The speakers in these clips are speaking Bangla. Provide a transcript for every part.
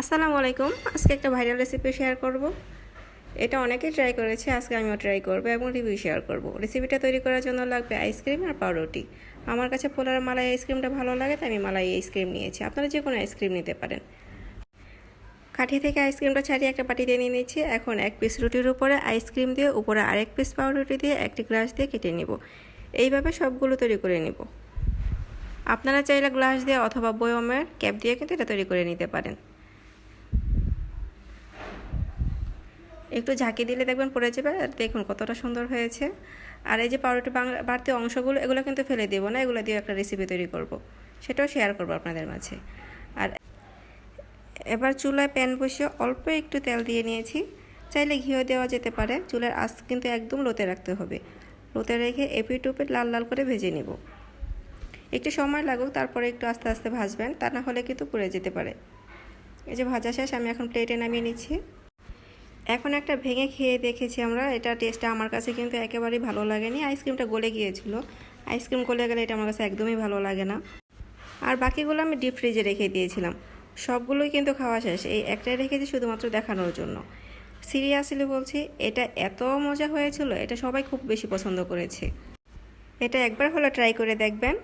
আসসালামু আলাইকুম। আজকে একটা ভাইরাল রেসিপি শেয়ার করব। এটা অনেকেই ট্রাই করেছে, আজকে আমিও ট্রাই করব এবং রিভিউ শেয়ার করব। রেসিপিটা তৈরি করার জন্য লাগবে আইসক্রিম আর পাউরুটি। আমার কাছে পোলার মালাই আইসক্রিমটা ভালো লাগে, তাই আমি মালাই আইসক্রিম নিয়েছি। আপনারা যে কোনো আইসক্রিম নিতে পারেন। কাঠি থেকে আইসক্রিমটা ছাড়িয়ে একটা বাটিতে নিয়ে নিচ্ছি। এখন এক পিস রুটির উপরে আইসক্রিম দিয়ে উপরে আরেক পিস পাউরুটি দিয়ে একটি গ্লাস দিয়ে কেটে নিব। এইভাবে সবগুলো তৈরি করে নিব। আপনারা চাইলে গ্লাস দিয়ে অথবা বয়মের ক্যাপ দিয়ে কিন্তু এটা তৈরি করে নিতে পারেন। একটু ঝাঁকি দিলে দেখবেন পড়ে যাবে, আর দেখুন কতটা সুন্দর হয়েছে। আর এই যে পাউরুটি বাড়তি অংশগুলো, এগুলো কিন্তু ফেলে দেবো না, এগুলো দিয়ে একটা রেসিপি তৈরি করব। সেটাও শেয়ার করব আপনাদের মাঝে। আর এবার চুলায় প্যান বসিয়ে অল্প একটু তেল দিয়ে নিয়েছি। চাইলে ঘিও দেওয়া যেতে পারে, চুলের আঁচ কিন্তু একদম লোতে রাখতে হবে। লোতে রেখে এপি টুপে লাল লাল করে ভেজে নেব। একটু সময় লাগুক, তারপরে একটু আস্তে আস্তে ভাজবেন, তা না হলে কিন্তু পুড়ে যেতে পারে। এই যে ভাজা শেষ, আমি এখন প্লেটে নামিয়ে নিচ্ছি। এখন একটা ভেঙে খেয়ে দেখেছি আমরা। এটা টেস্টটা আমার কাছে কিন্তু একেবারেই ভালো লাগেনি। আইসক্রিমটা গলে গিয়েছিল। আইসক্রিম গলে গেলে এটা আমার কাছে একদমই ভালো লাগে না। আর বাকিগুলো আমি ডিপ ফ্রিজে রেখে দিয়েছিলাম। সবগুলোই কিন্তু খাওয়া শেষ। এই একটাই রেখেছি শুধুমাত্র দেখানোর জন্য। সিরিয়াসলি বলছি, এটা এত মজা হয়েছিল, এটা সবাই খুব বেশি পছন্দ করেছে। এটা একবার হলে ট্রাই করে দেখবেন।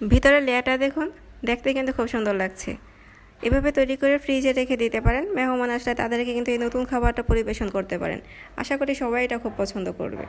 ভিতরে লেয়ারটা দেখুন, দেখতে কিন্তু খুব সুন্দর লাগছে। এভাবে তৈরি করে ফ্রিজে রেখে দিতে পারেন। মেহমান আসলে তাদেরকে কিন্তু এই নতুন খাবারটা পরিবেশন করতে পারেন। আশা করি সবাই এটা খুব পছন্দ করবে।